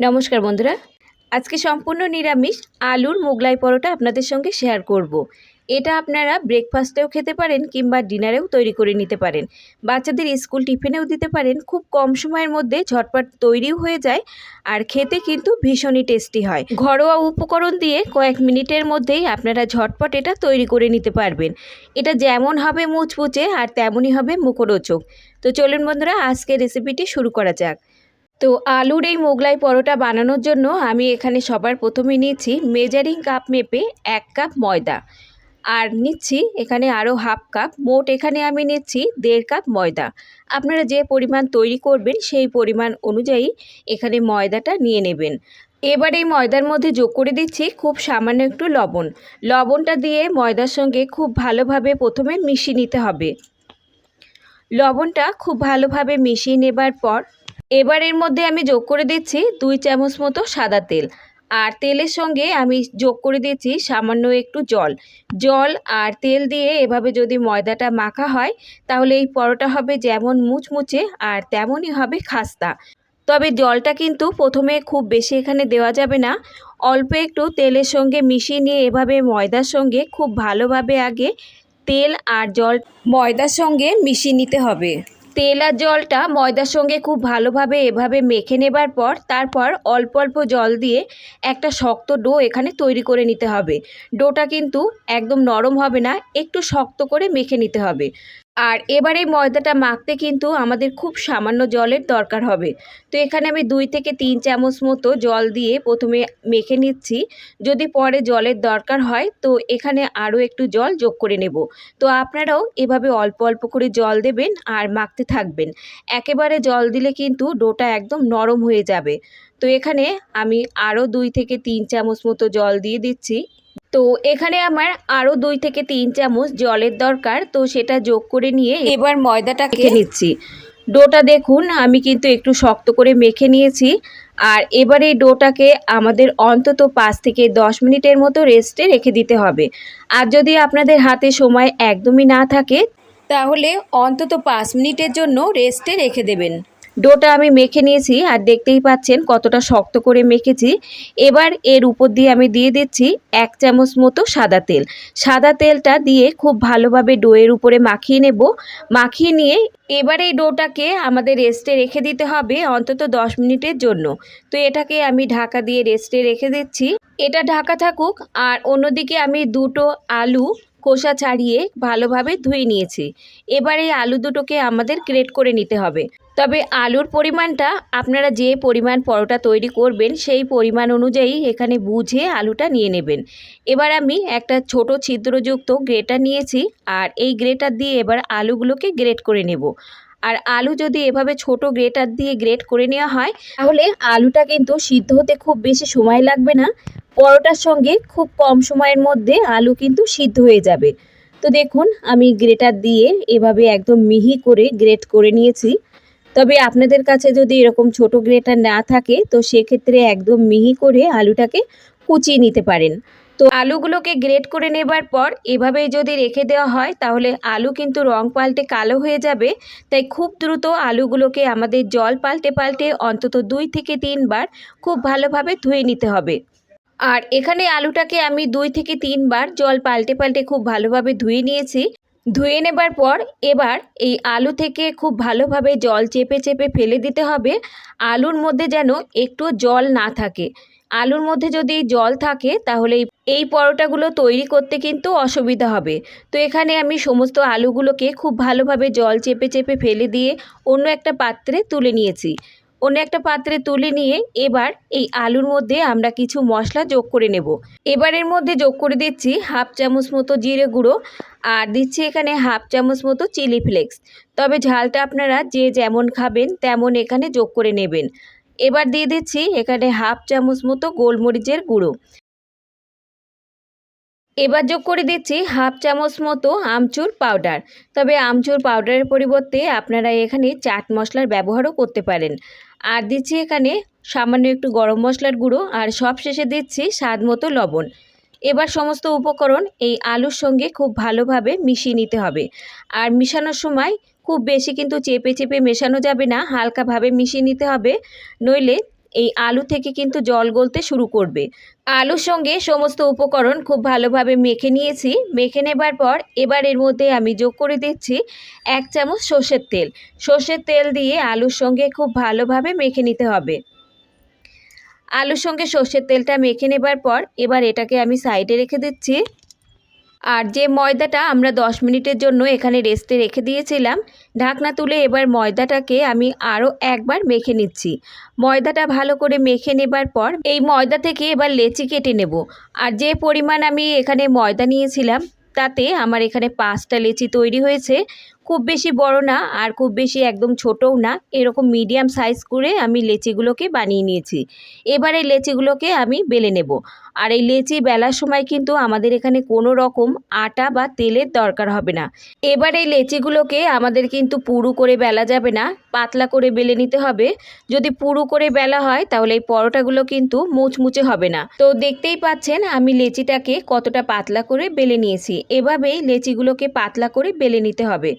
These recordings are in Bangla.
নমস্কার বন্ধুরা। আজকে সম্পূর্ণ নিরামিষ আলুর মোগলাই পরোটা আপনাদের সঙ্গে শেয়ার করব। এটা আপনারা ব্রেকফাস্টেও খেতে পারেন কিংবা ডিনারেও তৈরি করে নিতে পারেন। বাচ্চাদের স্কুল টিফিনেও দিতে পারেন। খুব কম সময়ের মধ্যে ঝটপট তৈরিও হয়ে যায় আর খেতে কিন্তু ভীষণই টেস্টি হয়। ঘরোয়া উপকরণ দিয়ে কয়েক মিনিটের মধ্যেই আপনারা ঝটপট এটা তৈরি করে নিতে পারবেন। এটা যেমন হবে মুচমুচে আর তেমনই হবে মুখরোচক। তো চলুন বন্ধুরা আজকে রেসিপিটি শুরু করা যাক। তো আলুর এই মোগলাই পরোটা বানানোর জন্য আমি এখানে সবার প্রথমে নিয়েছি মেজারিং কাপ মেপে এক কাপ ময়দা। আর নিচ্ছি এখানে আরও হাফ কাপ মোট এখানে আমি নিচ্ছি দেড় কাপ ময়দা। আপনারা যে পরিমাণ তৈরি করবেন সেই পরিমাণ অনুযায়ী এখানে ময়দাটা নিয়ে নেবেন। এবার এই ময়দার মধ্যে যোগ করে দিচ্ছি খুব সামান্য একটু লবণ। লবণটা দিয়ে ময়দার সঙ্গে খুব ভালোভাবে প্রথমে মিশিয়ে নিতে হবে। লবণটা খুব ভালোভাবে মিশিয়ে নেবার পর এবার এর মধ্যে আমি যোগ করে দিচ্ছি দুই চামচ মতো সাদা তেল। আর তেলের সঙ্গে আমি যোগ করে দিচ্ছি সামান্য একটু জল। জল আর তেল দিয়ে এভাবে যদি ময়দাটা মাখা হয়, তাহলে এই পরোটা হবে যেমন মুচমুচে আর তেমনই হবে খাস্তা। তবে জলটা কিন্তু প্রথমে খুব বেশি এখানে দেওয়া যাবে না। অল্প একটু তেলের সঙ্গে মিশিয়ে নিয়ে এভাবে ময়দার সঙ্গে খুব ভালোভাবে আগে তেল আর জল ময়দার সঙ্গে মিশিয়ে নিতে হবে। তেল আর জলটা ময়দার সঙ্গে খুব ভালোভাবে এভাবে মেখে নেবার পর তারপর অল্প অল্প জল দিয়ে একটা শক্ত ডো এখানে তৈরি করে নিতে হবে। ডোটা কিন্তু একদম নরম হবে না, একটু শক্ত করে মেখে নিতে হবে। আর এবার এই ময়দাটা মাখতে কিন্তু আমাদের খুব সামান্য জলের দরকার হবে। তো এখানে আমি দুই থেকে তিন চামচ মতো জল দিয়ে প্রথমে মেখে নিচ্ছি। যদি পরে জলের দরকার হয়, তো এখানে আরও একটু জল যোগ করে নেব। তো আপনারাও এভাবে অল্প অল্প করে জল দেবেন আর মাখতে থাকবেন। একেবারে জল দিলে কিন্তু ডোটা একদম নরম হয়ে যাবে। তো এখানে আমি আরও দুই থেকে তিন চামচ মতো জল দিয়ে দিচ্ছি। তো এখানে আমার আরও দুই থেকে তিন চামচ জলের দরকার তো সেটা যোগ করে নিয়ে এবার ময়দাটা খেয়ে নিচ্ছি। ডোটা দেখুন আমি কিন্তু একটু শক্ত করে মেখে নিয়েছি। আর এবার এই ডোটাকে আমাদের অন্তত পাঁচ থেকে দশ মিনিটের মতো রেস্টে রেখে দিতে হবে। আর যদি আপনাদের হাতে সময় একদমই না থাকে তাহলে অন্তত পাঁচ মিনিটের জন্য রেস্টে রেখে দেবেন। ডোটা আমি মেখে নিয়েছি আর দেখতেই পাচ্ছেন কতটা শক্ত করে মেখেছি। এবার এর উপর দিয়ে আমি দিয়ে দিচ্ছি এক চামচ মতো সাদা তেল। সাদা তেলটা দিয়ে খুব ভালোভাবে ডোয়ের উপরে মাখিয়ে নেব। মাখিয়ে নিয়ে এবার এই ডোটাকে আমাদের রেস্টে রেখে দিতে হবে অন্তত দশ মিনিটের জন্য। তো এটাকে আমি ঢাকা দিয়ে রেস্টে রেখে দিচ্ছি। এটা ঢাকা থাকুক আর অন্যদিকে আমি দুটো আলু খোসা ছাড়িয়ে ভালোভাবে ধুয়ে নিয়েছি। এবার এই আলু দুটোকে আমাদের গ্রেট করে নিতে হবে। তবে আলুর পরিমাণটা আপনারা যে পরিমাণ পরোটা তৈরি করবেন, সেই পরিমাণ অনুযায়ী এখানে বুঝে আলুটা নিয়ে নেবেন। এবার আমি একটা ছোট ছিদ্রযুক্ত গ্রেটার নিয়েছি আর এই গ্রেটার দিয়ে এবার আলুগুলোকে গ্রেট করে নেব। আর আলু যদি এভাবে ছোট গ্রেটার দিয়ে গ্রেট করে নেওয়া হয়, তাহলে আলুটা কিন্তু সিদ্ধ হতে খুব বেশি সময় লাগবে না। পরোটার সঙ্গে খুব কম সময়ের মধ্যে আলু কিন্তু সিদ্ধ হয়ে যাবে। তো দেখুন, আমি গ্রেটার দিয়ে এভাবে একদম মিহি করে গ্রেট করে নিয়েছি। তবে আপনাদের কাছে যদি এরকম ছোট গ্রেটার না থাকে, তো সেক্ষেত্রে একদম মিহি করে আলুটাকে কুচিয়ে নিতে পারেন। তো আলুগুলোকে গ্রেট করে নেবার পর এভাবে যদি রেখে দেওয়া হয়, তাহলে আলু কিন্তু রং পাল্টে কালো হয়ে যাবে। তাই খুব দ্রুত আলুগুলোকে আমাদের জল পাল্টে পাল্টে অন্তত দুই থেকে তিনবার খুব ভালোভাবে ধুয়ে নিতে হবে। আর এখানে আলুটাকে আমি দুই থেকে তিনবার জল পাল্টে পাল্টে খুব ভালোভাবে ধুয়ে নিয়েছি। ধুয়ে নেবার পর এবার এই আলু থেকে খুব ভালোভাবে জল চেপে চেপে ফেলে দিতে হবে। আলুর মধ্যে যেন একটু জল না থাকে। আলুর মধ্যে যদি জল থাকে তাহলে এই পরোটাগুলো তৈরি করতে কিন্তু অসুবিধা হবে। তো এখানে আমি সমস্ত আলুগুলোকে খুব ভালোভাবে জল চেপে চেপে ফেলে দিয়ে অন্য একটা পাত্রে তুলে নিয়েছি। অন্য একটা পাত্রে তুলে নিয়ে এবার এই আলুর মধ্যে আমরা কিছু মশলা যোগ করে নেব। এবারের মধ্যে যোগ করে দিচ্ছি হাফ চামচ মতো জিরে গুঁড়ো আর দিচ্ছি এখানে হাফ চামচ মতো চিলি ফ্লেক্স। তবে ঝালটা আপনারা যে যেমন খাবেন তেমন এখানে যোগ করে নেবেন। এবার দিয়ে দিচ্ছি এখানে হাফ চামচ মতো গোলমরিচের গুঁড়ো। এবার যোগ করে দিচ্ছি হাফ চামচ মতো আমচুর পাউডার। তবে আমচুর পাউডারের পরিবর্তে আপনারা এখানে চাট মশলার ব্যবহারও করতে পারেন। আর দিচ্ছি এখানে সামান্য একটু গরম মশলার গুঁড়ো আর সব শেষে দিচ্ছি স্বাদ মতো লবণ। এবার সমস্ত উপকরণ এই আলুর সঙ্গে খুব ভালোভাবে মিশিয়ে নিতে হবে। আর মিশানোর সময় খুব বেশি কিন্তু চেপে চেপে মেশানো যাবে না, হালকাভাবে মিশিয়ে নিতে হবে। নইলে এই আলু থেকে কিন্তু জল গলতে শুরু করবে। আলুর সঙ্গে সমস্ত উপকরণ খুব ভালোভাবে মেখে নিয়েছি। মেখে নেবার পর এবার এর মধ্যে আমি যোগ করে দিচ্ছি এক চামচ সর্ষের তেল। সর্ষের তেল দিয়ে আলুর সঙ্গে খুব ভালোভাবে মেখে নিতে হবে। আলুর সঙ্গে সর্ষের তেলটা মেখে নেবার পর এবার এটাকে আমি সাইডে রেখে দিচ্ছি। আর যে ময়দাটা আমরা 10 মিনিটের জন্য এখানে রেস্টে রেখে দিয়েছিলাম, ঢাকনা তুলে এবার ময়দাটাকে আমি আরও একবার মেখে নিচ্ছি। ময়দাটা ভালো করে মেখে নেবার পর এই ময়দা থেকে এবার লেচি কেটে নেব। আর যে পরিমাণ আমি এখানে ময়দা নিয়েছিলাম তাতে আমার এখানে পাঁচটা লেচি তৈরি হয়েছে। খুব বেশি বড় না, আর খুব বেশি একদম ছোটও না। এরকম মিডিয়াম সাইজ করে আমি লেচিগুলোকে বানিয়ে নিয়েছি। এবার লেচিগুলোকে আমি বেলে নেব। আর এই লেচি বেলার সময় কিন্তু আমাদের এখানে কোনো রকম আটা বা তেলের দরকার হবে না। এবার এই লেচিগুলোকে আমাদের কিন্তু পুরু করে বেলা যাবে না, পাতলা করে বেলে নিতে হবে। যদি পুরু করে বেলা হয়, তাহলে এই পরোটাগুলো কিন্তু মুচমুচে হবে না। তো দেখতেই পাচ্ছেন আমি লেচিটাকে কতটা পাতলা করে বেলে নিয়েছি। এভাবেই লেচিগুলোকে পাতলা করে বেলে নিতে হবে।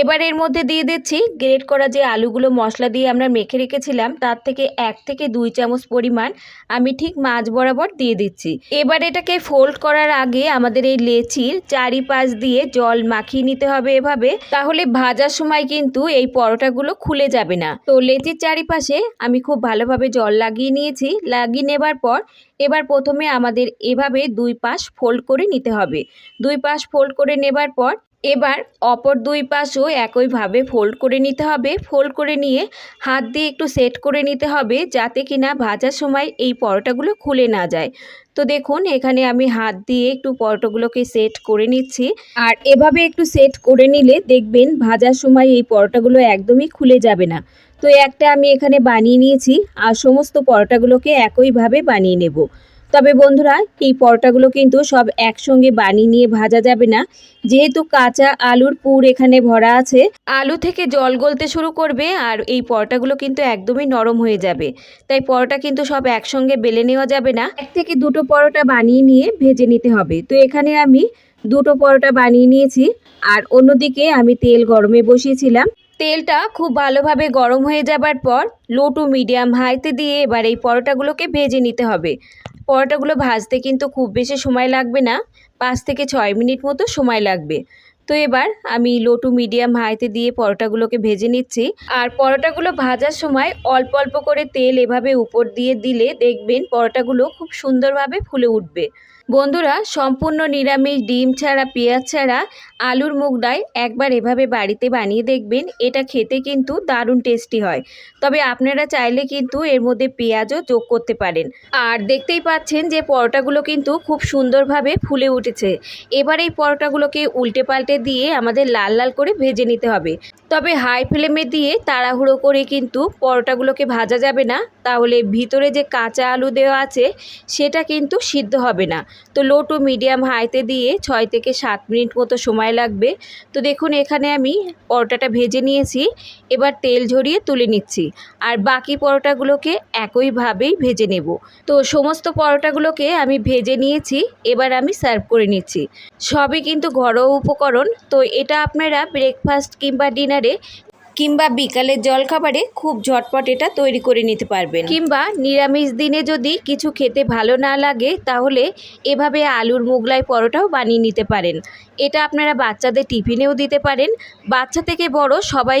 এবার এর মধ্যে দিয়ে দিচ্ছি গ্রেট করা যে আলুগুলো মশলা দিয়ে আমরা মেখে রেখেছিলাম, তার থেকে এক থেকে দুই চামচ পরিমাণ আমি ঠিক মাছ বরাবর দিয়ে দিচ্ছি। এবার এটাকে ফোল্ড করার আগে আমাদের এই লেচির চারিপাশ দিয়ে জল মাখিয়ে নিতে হবে এভাবে, তাহলে ভাজার সময় কিন্তু এই পরোটাগুলো খুলে যাবে না। তো লেচির চারিপাশে আমি খুব ভালোভাবে জল লাগিয়ে নিয়েছি, লাগিয়ে নেবার পর এবার প্রথমে আমাদের এভাবে দুই পাশ ফোল্ড করে নিতে হবে। দুই পাশ ফোল্ড করে নেবার পর এবার অপর দুই পাশও একইভাবে ফোল্ড করে নিতে হবে। ফোল্ড করে নিয়ে হাত দিয়ে একটু সেট করে নিতে হবে যাতে কিনা ভাজার সময় এই পরোটাগুলো খুলে না যায়। তো দেখুন, এখানে আমি হাত দিয়ে একটু পরোটাগুলোকে সেট করে নিচ্ছি। আর এভাবে একটু সেট করে নিলে দেখবেন ভাজার সময় এই পরোটাগুলো একদমই খুলে যাবে না। তো একটা আমি এখানে বানিয়ে নিয়েছি, আর সমস্ত পরোটাগুলোকে একইভাবে বানিয়ে নেব। তবে বন্ধুরা, এই পরোটাগুলো কিন্তু সব একসঙ্গে বানিয়ে নিয়ে ভাজা যাবে না। যেহেতু কাঁচা আলুর পুর এখানে ভরা আছে, আলু থেকে জল গলতে শুরু করবে আর এই পরোটাগুলো কিন্তু একদমই নরম হয়ে যাবে। তাই পরোটা কিন্তু সব একসঙ্গে বেলে নেওয়া যাবে না। এক থেকে দুটো পরোটা বানিয়ে নিয়ে ভেজে নিতে হবে। তো এখানে আমি দুটো পরোটা বানিয়ে নিয়েছি। আর অন্যদিকে আমি তেল গরমে বসিয়েছিলাম। তেলটা খুব ভালোভাবে গরম হয়ে যাবার পর লো টু মিডিয়াম হাইতে দিয়ে এবার এই পরোটাগুলোকে ভেজে নিতে হবে। পরোটাগুলো ভাজতে কিন্তু খুব বেশি সময় লাগবে না, পাঁচ থেকে ছয় মিনিট মতো সময় লাগবে। তো এবার আমি লো টু মিডিয়াম হাইতে দিয়ে পরোটাগুলোকে ভেজে নিচ্ছি। আর পরোটাগুলো ভাজার সময় অল্প অল্প করে তেল এভাবে উপর দিয়ে দিলে দেখবেন পরোটাগুলো খুব সুন্দরভাবে ফুলে উঠবে। বন্ধুরা, সম্পূর্ণ নিরামিষ, ডিম ছাড়া, পেঁয়াজ ছাড়া, আলুর মুগ ডাল একবার এভাবে বাড়িতে বানিয়ে দেখবেন, এটা খেতে কিন্তু দারুণ টেস্টি হয়। তবে আপনারা চাইলে কিন্তু এর মধ্যে পেঁয়াজও যোগ করতে পারেন। আর দেখতেই পাচ্ছেন যে পরোটাগুলো কিন্তু খুব সুন্দরভাবে ফুলে উঠেছে। এবার এই পরোটাগুলোকে উল্টে পাল্টে দিয়ে আমাদের লাল লাল করে ভেজে নিতে হবে। তবে হাই ফ্লেমে দিয়ে তাড়াহুড়ো করে কিন্তু পরোটাগুলোকে ভাজা যাবে না। তাহলে ভিতরে যে কাঁচা আলু দেওয়া আছে, সেটা কিন্তু সিদ্ধ হবে না। তো লো টু মিডিয়াম হাইতে দিয়ে ছয় থেকে সাত মিনিট মতো সময় লাগবে। তো দেখুন, এখানে আমি পরোটাটা ভেজে নিয়েছি, এবার তেল ঝরিয়ে তুলে নিচ্ছি, আর বাকি পরোটাগুলোকে একইভাবেই ভেজে নেব। তো সমস্ত পরোটাগুলোকে আমি ভেজে নিয়েছি, এবার আমি সার্ভ করে নিচ্ছি। সবই কিন্তু ঘরোয়া উপকরণ, তো এটা আপনারা ব্রেকফাস্ট কিংবা ডিনারে কিংবা বিকালের জলখাবারে খুব ঝটপট এটা তৈরি করে নিতে পারবেন। কিংবা নিরামিষ দিনে যদি কিছু খেতে ভালো না লাগে, তাহলে এভাবে আলুর মোগলাই পরোটাও বানিয়ে নিতে পারেন। এটা আপনারা বাচ্চাদের টিফিনেও দিতে পারেন। বাচ্চা থেকে বড় সবাই